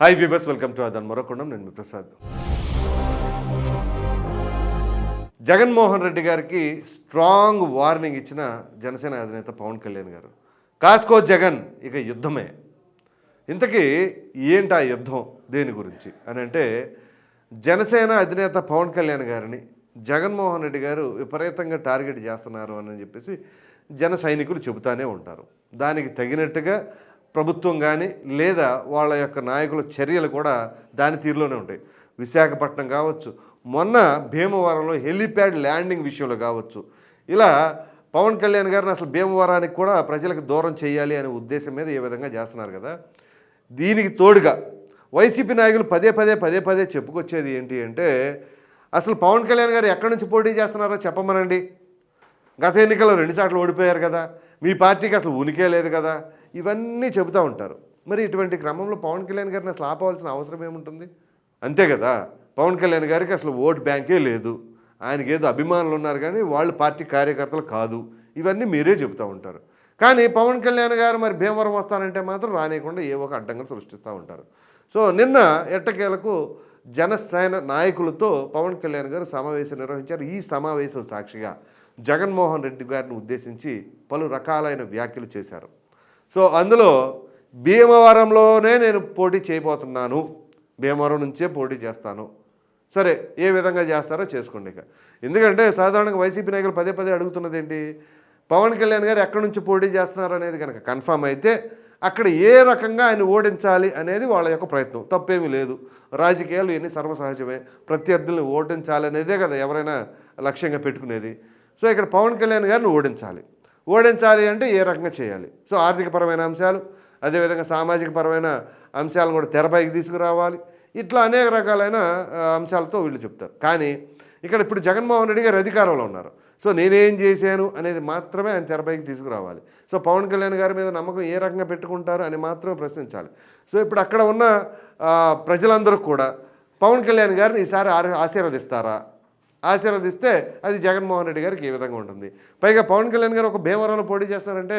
Hi viewers welcome to అదన్ మరొకొండం నేను మీ ప్రసాద్ జగన్మోహన్ రెడ్డి గారికి స్ట్రాంగ్ వార్నింగ్ ఇచ్చిన జనసేన అధినేత పవన్ కళ్యాణ్ గారు కాస్కో జగన్ ఇక యుద్ధమే ఇంతకీ ఏంటి ఆ యుద్ధం దేని గురించి అని అంటే జనసేన అధినేత పవన్ కళ్యాణ్ గారిని జగన్మోహన్ రెడ్డి గారు విపరీతంగా టార్గెట్ చేస్తున్నారు అని చెప్పేసి జన సైనికులు చెబుతానే ఉంటారు దానికి తగినట్టుగా ప్రభుత్వం కానీ లేదా వాళ్ళ యొక్క నాయకుల చర్యలు కూడా దాని తీరులోనే ఉంటాయి. విశాఖపట్నం కావచ్చు. మొన్న భీమవరంలో హెలిప్యాడ్ ల్యాండింగ్ విషయంలో కావచ్చు. ఇలా పవన్ కళ్యాణ్ గారిని అసలు భీమవరానికి కూడా ప్రజలకు దూరం చేయాలి అనే ఉద్దేశం మీద ఏ విధంగా చేస్తున్నారు కదా? దీనికి తోడుగా వైసీపీ నాయకులు పదే పదే పదే పదే చెప్పుకొచ్చేది ఏంటి అంటే అసలు పవన్ కళ్యాణ్ గారు ఎక్కడి నుంచి పోటీ చేస్తున్నారో చెప్పమనండి. గత ఎన్నికల్లో రెండుసార్లు ఓడిపోయారు కదా. మీ పార్టీకి అసలు ఉనికే లేదు కదా. ఇవన్నీ చెబుతూ ఉంటారు. మరి ఇటువంటి క్రమంలో పవన్ కళ్యాణ్ గారిని అసలు ఆపవలసిన అవసరం ఏముంటుంది? అంతే కదా. పవన్ కళ్యాణ్ గారికి అసలు ఓట్ బ్యాంకే లేదు. ఆయనకి ఏదో అభిమానులు ఉన్నారు కానీ వాళ్ళు పార్టీ కార్యకర్తలు కాదు. ఇవన్నీ మీరే చెబుతూ ఉంటారు. కానీ పవన్ కళ్యాణ్ గారు మరి భీమవరం వస్తానంటే మాత్రం రానియకుండా ఏ ఒక అడ్డంగా సృష్టిస్తూ ఉంటారు. సో నిన్న ఎట్టకేలకు జనసేన నాయకులతో పవన్ కళ్యాణ్ గారు సమావేశం నిర్వహించారు. ఈ సమావేశం సాక్షిగా జగన్మోహన్ రెడ్డి గారిని ఉద్దేశించి పలు రకాలైన వ్యాఖ్యలు చేశారు. సో అందులో భీమవరంలోనే నేను పోటీ చేయబోతున్నాను. భీమవరం నుంచే పోటీ చేస్తాను. సరే ఏ విధంగా చేస్తారో చేసుకోండి ఇక. ఎందుకంటే సాధారణంగా వైసీపీ నాయకులు పదే పదే అడుగుతున్నది ఏంటి? పవన్ కళ్యాణ్ గారు ఎక్కడి నుంచి పోటీ చేస్తున్నారు అనేది కనుక కన్ఫామ్ అయితే అక్కడ ఏ రకంగా ఆయన ఓడించాలి అనేది వాళ్ళ యొక్క ప్రయత్నం. తప్పేమీ లేదు. రాజకీయాలు ఇవన్నీ సర్వసహజమే. ప్రత్యర్థుల్ని ఓడించాలి అనేదే కదా ఎవరైనా లక్ష్యంగా పెట్టుకునేది. సో ఇక్కడ పవన్ కళ్యాణ్ గారిని ఓడించాలి. ఓడించాలి అంటే ఏ రకంగా చేయాలి? సో ఆర్థికపరమైన అంశాలు అదేవిధంగా సామాజిక పరమైన అంశాలను కూడా తెరపైకి తీసుకురావాలి. ఇట్లా అనేక రకాలైన అంశాలతో వీళ్ళు చెప్తారు. కానీ ఇక్కడ ఇప్పుడు జగన్మోహన్ రెడ్డి గారు అధికారంలో ఉన్నారు. సో నేనేం చేశాను అనేది మాత్రమే ఆయన తెరపైకి తీసుకురావాలి. సో పవన్ కళ్యాణ్ గారి మీద నమ్మకం ఏ రకంగా పెట్టుకుంటారు అని మాత్రమే ప్రశ్నించాలి. సో ఇప్పుడు అక్కడ ఉన్న ప్రజలందరూ కూడా పవన్ కళ్యాణ్ గారిని ఈసారి ఆశీర్వదిస్తారా? ఆశీర్వదిస్తే అది జగన్మోహన్ రెడ్డి గారికి ఈ విధంగా ఉంటుంది. పైగా పవన్ కళ్యాణ్ గారు ఒక భీమవరంలో పోటీ చేస్తారంటే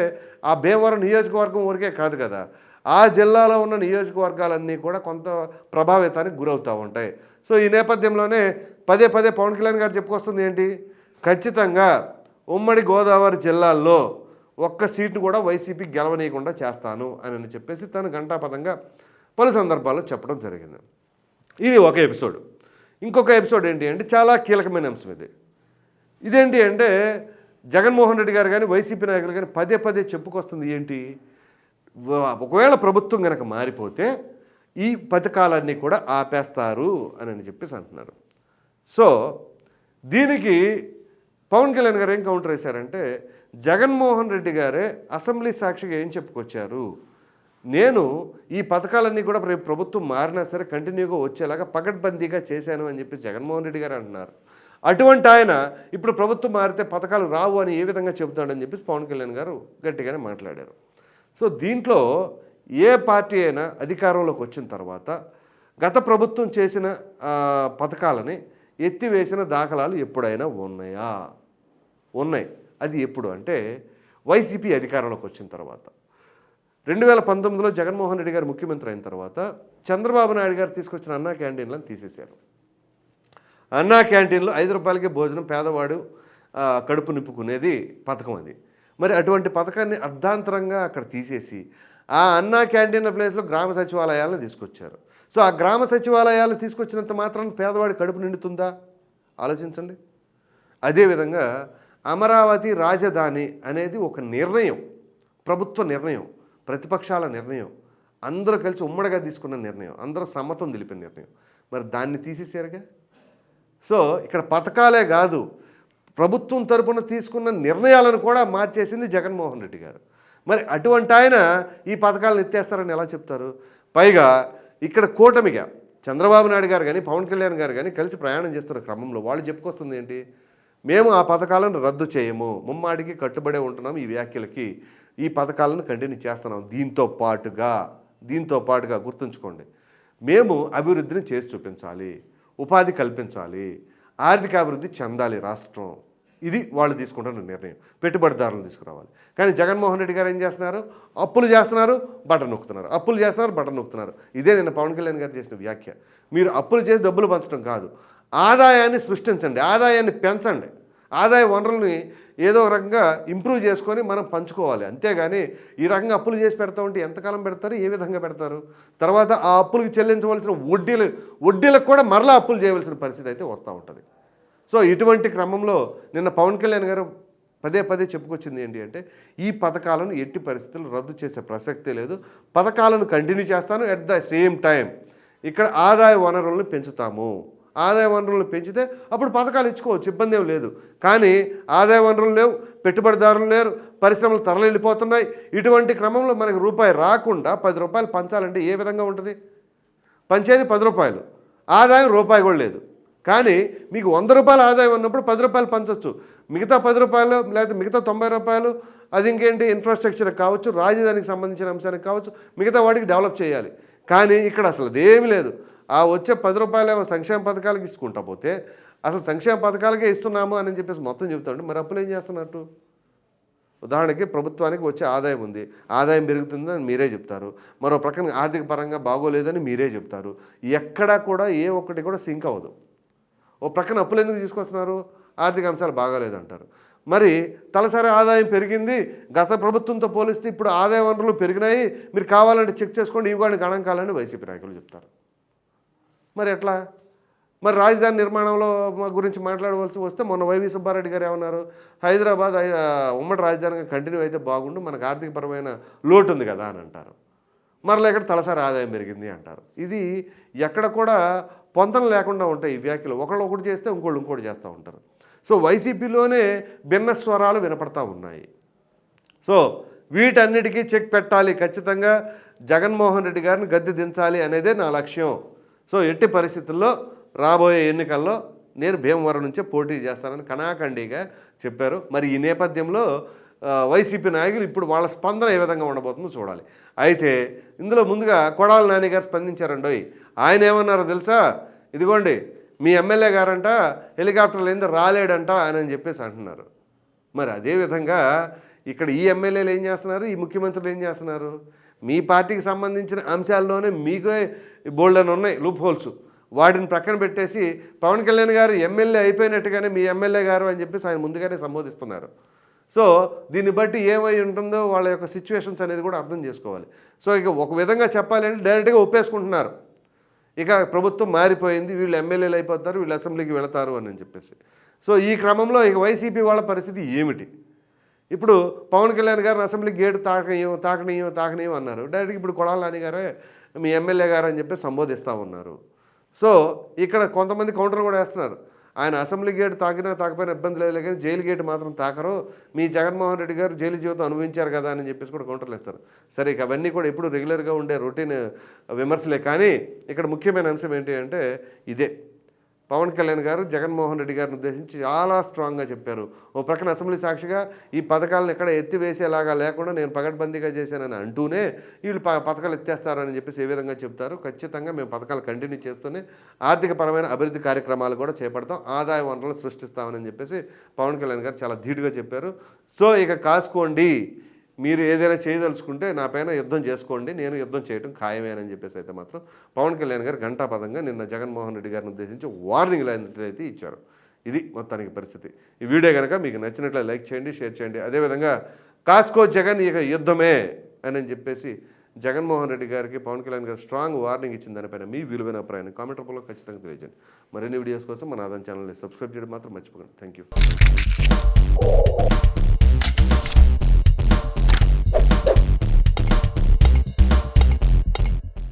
ఆ భీమవరం నియోజకవర్గం ఊరికే కాదు కదా. ఆ జిల్లాలో ఉన్న నియోజకవర్గాలన్నీ కూడా కొంత ప్రభావితానికి గురవుతూ ఉంటాయి. సో ఈ నేపథ్యంలోనే పదే పదే పవన్ కళ్యాణ్ గారు చెప్పుకొస్తుంది ఏంటి? ఖచ్చితంగా ఉమ్మడి గోదావరి జిల్లాల్లో ఒక్క సీటు కూడా వైసీపీ గెలవనీయకుండా చేస్తాను అని చెప్పేసి తను ఘంటాపథంగా పలు సందర్భాల్లో చెప్పడం జరిగింది. ఇది ఒక ఎపిసోడ్. ఇంకొక ఎపిసోడ్ ఏంటి అంటే చాలా కీలకమైన అంశం ఇది. ఇదేంటి అంటే జగన్మోహన్ రెడ్డి గారు కానీ వైసీపీ నాయకులు కానీ పదే పదే చెప్పుకొస్తుంది ఏంటి? ఒకవేళ ప్రభుత్వం కనుక మారిపోతే ఈ పథకాలన్నీ కూడా ఆపేస్తారు అని అని చెప్పేసి అంటున్నారు. సో దీనికి పవన్ కళ్యాణ్ గారు ఏం కౌంటర్ వేశారంటే జగన్మోహన్ రెడ్డి గారే అసెంబ్లీ సాక్షిగా ఏం చెప్పుకొచ్చారు? నేను ఈ పథకాలన్నీ కూడా రేపు ప్రభుత్వం మారినా సరే కంటిన్యూగా వచ్చేలాగా పకడ్బందీగా చేశాను అని చెప్పి జగన్మోహన్ రెడ్డి గారు అంటున్నారు. అటువంటి ఆయన ఇప్పుడు ప్రభుత్వం మారితే పథకాలు రావు అని ఏ విధంగా చెబుతాడని చెప్పేసి పవన్ కళ్యాణ్ గారు గట్టిగానే మాట్లాడారు. సో దీంట్లో ఏ పార్టీ అయినా అధికారంలోకి వచ్చిన తర్వాత గత ప్రభుత్వం చేసిన పథకాలని ఎత్తివేసిన దాఖలాలు ఎప్పుడైనా ఉన్నాయా? ఉన్నాయి. అది ఎప్పుడు అంటే వైసీపీ అధికారంలోకి వచ్చిన తర్వాత. రెండు వేల పంతొమ్మిదిలో జగన్మోహన్ రెడ్డి గారు ముఖ్యమంత్రి అయిన తర్వాత చంద్రబాబు నాయుడు గారు తీసుకొచ్చిన అన్నా క్యాంటీన్లను తీసేశారు. అన్నా క్యాంటీన్లో ఐదు రూపాయలకే భోజనం పేదవాడు కడుపు నింపుకునేది పథకం అది. మరి అటువంటి పథకాన్ని అర్ధాంతరంగా అక్కడ తీసేసి ఆ అన్నా క్యాంటీన్ల ప్లేస్లో గ్రామ సచివాలయాలను తీసుకొచ్చారు. సో ఆ గ్రామ సచివాలయాలను తీసుకొచ్చినంత మాత్రం పేదవాడి కడుపు నిండుతుందా? ఆలోచించండి. అదేవిధంగా అమరావతి రాజధాని అనేది ఒక నిర్ణయం ప్రభుత్వ నిర్ణయం. ప్రతిపక్షాల నిర్ణయం. అందరూ కలిసి ఉమ్మడిగా తీసుకున్న నిర్ణయం. అందరూ సమ్మతం తెలిపిన నిర్ణయం. మరి దాన్ని తీసేసారుగా? సో ఇక్కడ పథకాలే కాదు. ప్రభుత్వం తరపున తీసుకున్న నిర్ణయాలను కూడా మార్చేసింది జగన్మోహన్ రెడ్డి గారు. మరి అటువంటి ఆయన ఈ పథకాలను ఎత్తేస్తారని ఎలా చెప్తారు? పైగా ఇక్కడ కూటమిగా చంద్రబాబు నాయుడు గారు కానీ పవన్ కళ్యాణ్ గారు కానీ కలిసి ప్రయాణం చేస్తున్న క్రమంలో వాళ్ళు చెప్పుకొస్తుంది ఏంటి? మేము ఆ పథకాలను రద్దు చేయము. ముమ్మాడికి కట్టుబడే ఉంటున్నాం ఈ వ్యాఖ్యలకి. ఈ పథకాలను కంటిన్యూ చేస్తున్నాం. దీంతో పాటుగా దీంతో పాటుగా గుర్తుంచుకోండి. మేము అభివృద్ధిని చేసి చూపించాలి ఉపాధి కల్పించాలి ఆర్థిక అభివృద్ధి చెందాలి రాష్ట్రం. ఇది వాళ్ళు తీసుకుంటున్న నిర్ణయం. పెట్టుబడిదారులను తీసుకురావాలి. కానీ జగన్మోహన్ రెడ్డి గారు ఏం చేస్తున్నారు? అప్పులు చేస్తున్నారు బటన్ నొక్కుతున్నారు. అప్పులు చేస్తున్నారు బటన్ నొక్కుతున్నారు. ఇదే నిన్న పవన్ కళ్యాణ్ గారు చేసిన వ్యాఖ్య. మీరు అప్పులు చేసి డబ్బులు పంచడం కాదు. ఆదాయాన్ని సృష్టించండి ఆదాయాన్ని పెంచండి. ఆదాయ వనరుల్ని ఏదో రకంగా ఇంప్రూవ్ చేసుకొని మనం పంచుకోవాలి. అంతేగాని ఈ రకంగా అప్పులు చేసి పెడతా ఉంటే ఎంతకాలం పెడతారు? ఏ విధంగా పెడతారు? తర్వాత ఆ అప్పులకు చెల్లించవలసిన వడ్డీలు వడ్డీలకు కూడా మరలా అప్పులు చేయవలసిన పరిస్థితి అయితే వస్తూ ఉంటుంది. సో ఇటువంటి క్రమంలో నిన్న పవన్ కళ్యాణ్ గారు పదే పదే చెప్పుకొచ్చింది ఏంటి అంటే ఈ పథకాలను ఎట్టి పరిస్థితులు రద్దు చేసే ప్రసక్తే లేదు. పథకాలను కంటిన్యూ చేస్తాను. ఎట్ ద సేమ్ టైం ఇక్కడ ఆదాయ వనరులను పెంచుతాము. ఆదాయ వనరులను పెంచితే అప్పుడు పథకాలు ఇచ్చుకోవచ్చు ఇబ్బంది ఏం లేదు. కానీ ఆదాయ వనరులు లేవు పెట్టుబడిదారులు లేరు పరిశ్రమలు తరలిపోతున్నాయి ఇటువంటి క్రమంలో మనకి రూపాయి రాకుండా పది రూపాయలు పంచాలంటే ఏ విధంగా ఉంటుంది? పంచేది పది రూపాయలు ఆదాయం రూపాయి కూడా లేదు. కానీ మీకు వంద రూపాయల ఆదాయం ఉన్నప్పుడు పది రూపాయలు పంచవచ్చు మిగతా పది రూపాయలు లేదా మిగతా తొంభై రూపాయలు అది ఇంకేంటి ఇన్ఫ్రాస్ట్రక్చర్ కావచ్చు రాజధానికి సంబంధించిన అంశానికి కావచ్చు మిగతా వాటికి డెవలప్ చేయాలి. కానీ ఇక్కడ అసలు అదేమీ లేదు. ఆ వచ్చే పది రూపాయలు సంక్షేమ పథకాలకు ఇసుకుంటా పోతే అసలు సంక్షేమ పథకాలకే ఇస్తున్నాము అని చెప్పేసి మొత్తం చెబుతాడు మరి అప్పులు ఏం చేస్తున్నట్టు? ఉదాహరణకి ప్రభుత్వానికి వచ్చే ఆదాయం ఉంది. ఆదాయం పెరుగుతుందని మీరే చెప్తారు. మరో ప్రక్కన ఆర్థిక పరంగా బాగోలేదని మీరే చెప్తారు. ఎక్కడా కూడా ఏ ఒక్కటి కూడా సింక్ అవ్వదు. ఓ ప్రక్కన అప్పులు ఎందుకు తీసుకొస్తున్నారు? ఆర్థిక అంశాలు బాగాలేదంటారు. మరి తలసరి ఆదాయం పెరిగింది. గత ప్రభుత్వంతో పోలిస్తే ఇప్పుడు ఆదాయ వనరులు పెరిగినాయి. మీరు కావాలంటే చెక్ చేసుకోండి ఇవ్వడానికి గణాంకాలని వైసీపీ నాయకులు చెప్తారు. మరి ఎట్లా? మరి రాజధాని నిర్మాణంలో మా గురించి మాట్లాడవలసి వస్తే మొన్న వైవి సుబ్బారెడ్డి గారు ఏమన్నారు? హైదరాబాద్ ఉమ్మడి రాజధానిగా కంటిన్యూ అయితే బాగుండు మనకు ఆర్థికపరమైన లోటు ఉంది కదా అని అంటారు. మరలా ఇక్కడ తలసారి ఆదాయం పెరిగింది అంటారు. ఇది ఎక్కడ కూడా పొంతన లేకుండా ఉంటాయి ఈ వ్యాఖ్యలు. ఒకళ్ళు ఒకటి చేస్తే ఇంకోళ్ళు ఇంకోటి చేస్తూ ఉంటారు. సో వైసీపీలోనే భిన్న స్వరాలు వినపడతా ఉన్నాయి. సో వీటన్నిటికీ చెక్ పెట్టాలి ఖచ్చితంగా. జగన్మోహన్ రెడ్డి గారిని గద్దె దించాలి అనేదే నా లక్ష్యం. సో ఎట్టి పరిస్థితుల్లో రాబోయే ఎన్నికల్లో నేను భీమవరం నుంచే పోటీ చేస్తానని కణాఖండిగా చెప్పారు. మరి ఈ నేపథ్యంలో వైసీపీ నాయకులు ఇప్పుడు వాళ్ళ స్పందన ఏ విధంగా ఉండబోతుందో చూడాలి. అయితే ఇందులో ముందుగా కొడాల నాని గారు స్పందించారండోయ్. ఆయన ఏమన్నారో తెలుసా? ఇదిగోండి మీ ఎమ్మెల్యే గారంట హెలికాప్టర్లు ఏందో రాలేడంట అని చెప్పేసి అంటున్నారు. మరి అదేవిధంగా ఇక్కడ ఈ ఎమ్మెల్యేలు ఏం చేస్తున్నారు? ఈ ముఖ్యమంత్రులు ఏం చేస్తున్నారు? మీ పార్టీకి సంబంధించిన అంశాల్లోనే మీకే బోల్డ్ అని ఉన్నాయి లూప్ హోల్స్ వాటిని ప్రక్కన పెట్టేసి పవన్ కళ్యాణ్ గారు ఎమ్మెల్యే అయిపోయినట్టుగానే మీ ఎమ్మెల్యే గారు అని చెప్పేసి ఆయన ముందుగానే సంబోధిస్తున్నారు. సో దీన్ని బట్టి ఏమై ఉంటుందో వాళ్ళ యొక్క సిచ్యువేషన్స్ అనేది కూడా అర్థం చేసుకోవాలి. సో ఇక ఒక విధంగా చెప్పాలి అంటే డైరెక్ట్గా ఒప్పేసుకుంటున్నారు. ఇక ప్రభుత్వం మారిపోయింది వీళ్ళు ఎమ్మెల్యేలు అయిపోతారు వీళ్ళు అసెంబ్లీకి వెళతారు అని చెప్పేసి. సో ఈ క్రమంలో ఇక వైసీపీ వాళ్ళ పరిస్థితి ఏమిటి? ఇప్పుడు పవన్ కళ్యాణ్ గారిని అసెంబ్లీ గేట్ తాకనీయం తాకనీయం తాకనీయం అన్నారు. డైరెక్ట్ ఇప్పుడు కొడాలని గారే మీ ఎమ్మెల్యే గారు అని చెప్పి సంబోధిస్తూ ఉన్నారు. సో ఇక్కడ కొంతమంది కౌంటర్ కూడా వేస్తున్నారు. ఆయన అసెంబ్లీ గేట్ తాకినా తాకపోయినా ఇబ్బంది లేదు కానీ జైలు గేట్ మాత్రం తాకరు. మీ జగన్మోహన్ రెడ్డి గారు జైలు జీవితం అనుభవించారు కదా అని చెప్పేసి కూడా కౌంటర్లు వేస్తారు. సరే ఇక అవన్నీ కూడా ఎప్పుడు రెగ్యులర్గా ఉండే రొటీన్ విమర్శలే. కానీ ఇక్కడ ముఖ్యమైన అంశం ఏంటి అంటే ఇదే. పవన్ కళ్యాణ్ గారు జగన్మోహన్ రెడ్డి గారిని ఉద్దేశించి చాలా స్ట్రాంగ్గా చెప్పారు. ఓ ప్రక్కన అసెంబ్లీ సాక్షిగా ఈ పథకాలను ఎక్కడ ఎత్తివేసేలాగా లేకుండా నేను పగడ్బందీగా చేశానని అంటూనే వీళ్ళు ప- పథకాలు ఎత్తేస్తారని చెప్పేసి ఏ విధంగా చెప్తారు? ఖచ్చితంగా మేము పథకాలు కంటిన్యూ చేస్తూనే ఆర్థికపరమైన అభివృద్ధి కార్యక్రమాలు కూడా చేపడతాం. ఆదాయ వనరులు సృష్టిస్తామని చెప్పేసి పవన్ కళ్యాణ్ గారు చాలా ధీటుగా చెప్పారు. సో ఇక కాసుకోండి. మీరు ఏదైనా చేయదలుచుకుంటే నా పైన యుద్ధం చేసుకోండి నేను యుద్ధం చేయడం ఖాయమేనని చెప్పేసి అయితే మాత్రం పవన్ కళ్యాణ్ గారు గంటాపదంగా నిన్న జగన్మోహన్ రెడ్డి గారిని ఉద్దేశించి వార్నింగ్ అయితే ఇచ్చారు. ఇది మొత్తానికి పరిస్థితి. ఈ వీడియో కనుక మీకు నచ్చినట్లే లైక్ చేయండి షేర్ చేయండి. అదేవిధంగా కాస్కో జగన్ ఇక యుద్ధమే అని చెప్పేసి జగన్మోహన్ రెడ్డి గారికి పవన్ కళ్యాణ్ గారు స్ట్రాంగ్ వార్నింగ్ ఇచ్చిన దానిపైన మీ విలువైన అభిప్రాయాన్ని కామెంట్ రూపంలో ఖచ్చితంగా తెలియజేయండి. మరిన్ని వీడియోస్ కోసం మన ఆదాన్ ఛానల్ని సబ్స్క్రైబ్ చేయడం మాత్రం మర్చిపోకండి. Thank you